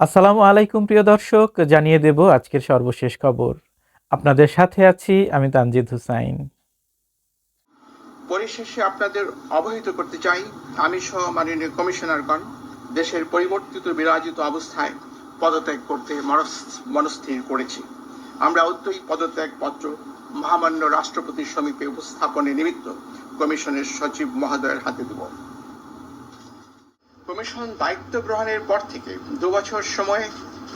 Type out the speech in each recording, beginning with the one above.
আসসালামু আলাইকুম, প্রিয় দর্শক। জানিয়ে দেব আজকের সর্বশেষ খবর। আপনাদের সাথে আছি আমি তানজিদ হুসাইন। পরিশেষে আপনাদের অবহিত করতে চাই আমি সহ মাননীয় কমিশনারগণ দেশের পরিবর্তিত বিরাজিত অবস্থায় পদত্যাগ করতে মনস্থির করেছি। আমরা অত্যই পদত্যাগ পত্র মহামান্য রাষ্ট্রপতির সমীপে উপস্থাপনের নিমিত্ত কমিশনের সচিব মহোদয়ের হাতে দেব। কমিশন দায়িত্ব গ্রহণের পর থেকে দু বছর সময়ে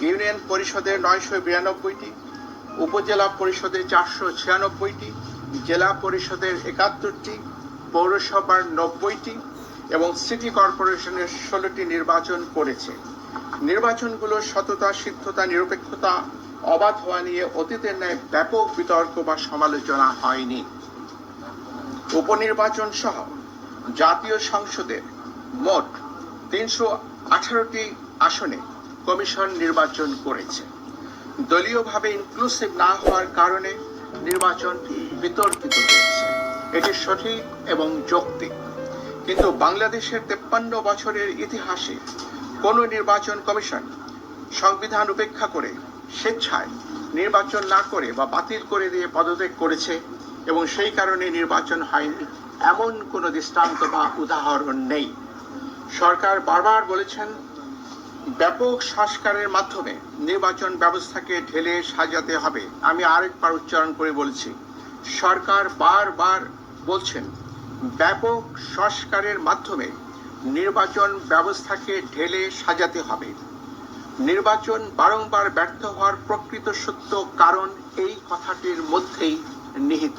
ইউনিয়ন পরিষদের নয়শো বিরানব্বইটি, উপজেলা পরিষদের চারশো ছিয়ানব্বইটি, জেলা পরিষদের একাত্তরটি, পৌরসভার নব্বইটি এবং সিটি কর্পোরেশনের ষোলোটি নির্বাচন করেছে। নির্বাচনগুলো সততা, সিদ্ধতা, নিরপেক্ষতা, অবাধ হওয়া নিয়ে অতীতের ন্যায় ব্যাপক বিতর্ক বা সমালোচনা হয়নি। উপনির্বাচন সহ জাতীয় সংসদের মোট তিনশো আঠারোটি আসনে কমিশন নির্বাচন করেছে। দলীয়ভাবে ইনক্লুসিভ না হওয়ার কারণে নির্বাচন বিতর্কিত হয়েছে। এটি সঠিক এবং যৌক্তিক। কিন্তু বাংলাদেশের তেপ্পান্ন বছরের ইতিহাসে কোন নির্বাচন কমিশন সংবিধান উপেক্ষা করে স্বেচ্ছায় নির্বাচন না করে বা বাতিল করে দিয়ে পদত্যাগ করেছে এবং সেই কারণে নির্বাচন হয়নি। এমন কোনো দৃষ্টান্ত বা উদাহরণ নেই। সরকার বারবার বলেছেন, ব্যাপক সংস্কারের মাধ্যমে নির্বাচন ব্যবস্থাকে ঢেলে সাজাতে হবে। আমি আরেকবার উচ্চারণ করে বলছি, সরকার বারবার বলছেন, ব্যাপক সংস্কারের মাধ্যমে নির্বাচন ব্যবস্থাকে ঢেলে সাজাতে হবে। নির্বাচন বারংবার ব্যর্থ হওয়ার প্রকৃত সত্য কারণ এই কথাটির মধ্যেই নিহিত।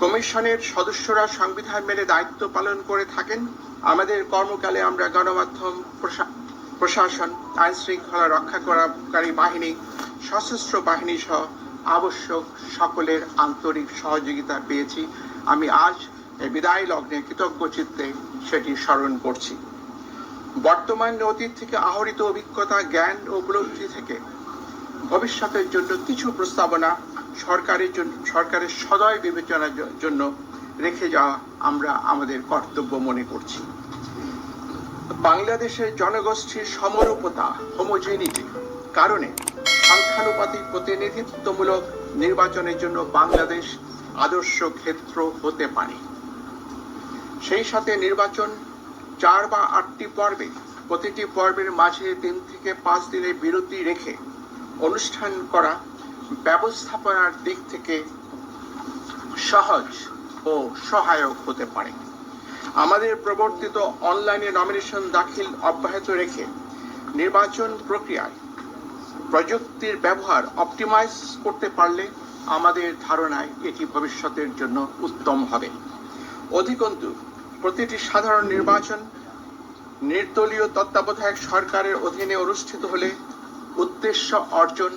কমিশনের সদস্যরা সংবিধান মেনে দায়িত্ব পালন করে থাকেন আমাদের কর্মকালে আমরা গণমাধ্যম, প্রশা- প্রশাসন আইন শৃঙ্খলা রক্ষা করাকারী বাহিনী, সশস্ত্র বাহিনী সহ আবশ্যক সকলের আন্তরিক সহযোগিতা পেয়েছি। আমি আজ বিদায় লগ্নে কৃতজ্ঞ চিত্তে সেটি স্মরণ করছি। বর্তমান অতীত থেকে আহরিত অভিজ্ঞতা, জ্ঞান ও উপলব্ধি থেকে ভবিষ্যতের জন্য কিছু প্রস্তাবনা সরকারের জন্য, সরকারের সদয় বিবেচনার জন্য রেখে যাওয়া আমরা আমাদের কর্তব্য মনে করছি। বাংলাদেশের জনগোষ্ঠীর সমরূপতা হোমোজেনিটি কারণে সংখ্যানুপাতিক প্রতিনিধিত্বমূলক নির্বাচনের জন্য বাংলাদেশ আদর্শ ক্ষেত্র হতে পারে। সেই সাথে নির্বাচন চার বা আটটি পর্বে, প্রতিটি পর্বের মাঝে তিন থেকে পাঁচ দিনের বিরতি রেখে অনুষ্ঠান করা ব্যবস্থাপনার দিক থেকে সহজ। ও সহায়ক হতে পারে। আমাদের প্রবর্তিত অনলাইনে নমিনেশন দাখিল অব্যাহত রেখে নির্বাচন প্রক্রিয়ায় প্রযুক্তির ব্যবহার অপটিমাইজ করতে পারলে আমাদের ধারণায় এটি ভবিষ্যতের জন্য উত্তম হবে। অধিকন্তু, প্রতিটি সাধারণ নির্বাচন নির্দলীয় তত্ত্বাবধায়ক সরকারের অধীনে অনুষ্ঠিত হলে উদ্দেশ্য অর্জন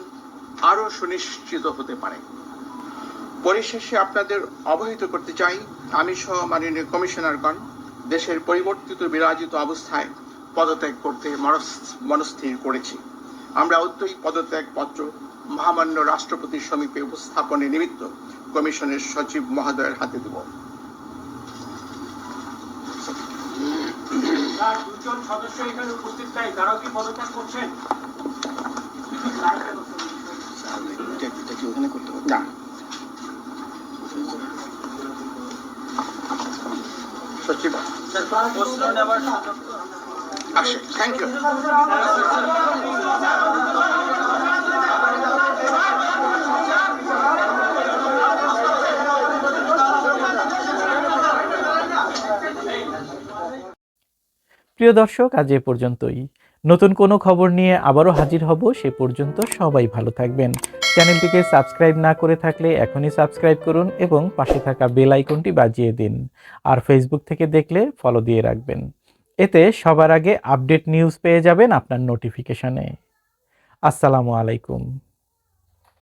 আরও সুনিশ্চিত হতে পারে। পরিশেষে আপনাদের অবহিত করতে চাই আমি সহ মাননীয় কমিশনারগণ দেশের পরিবর্তিত বিরাজিত অবস্থায় পদত্যাগ করতে মনস- মনস্থির করেছি। আমরা অত্যই পদত্যাগ পত্র মহামান্য রাষ্ট্রপতির সমীপে উপস্থাপনের নিমিত্ত কমিশনের সচিব মহোদয়ের হাতে দেব। দুজন সদস্য এখানে উপস্থিত নাই তারাও কি পদত্যাগ করছেন? না। সচিব। আসে থ্যাংক ইউ প্রিয় দর্শক আজ এ পর্যন্তই। নতুন কোনো খবর নিয়ে আবারও হাজির হব, সে পর্যন্ত সবাই ভালো থাকবেন। চ্যানেলটিকে সাবস্ক্রাইব না করে থাকলে এখনই সাবস্ক্রাইব করুন এবং পাশে থাকা বেল আইকনটি বাজিয়ে দিন। আর ফেসবুক থেকে দেখলে ফলো দিয়ে রাখবেন। এতে সবার আগে আপডেট নিউজ পেয়ে যাবেন আপনার নোটিফিকেশনে আসসালামু আলাইকুম।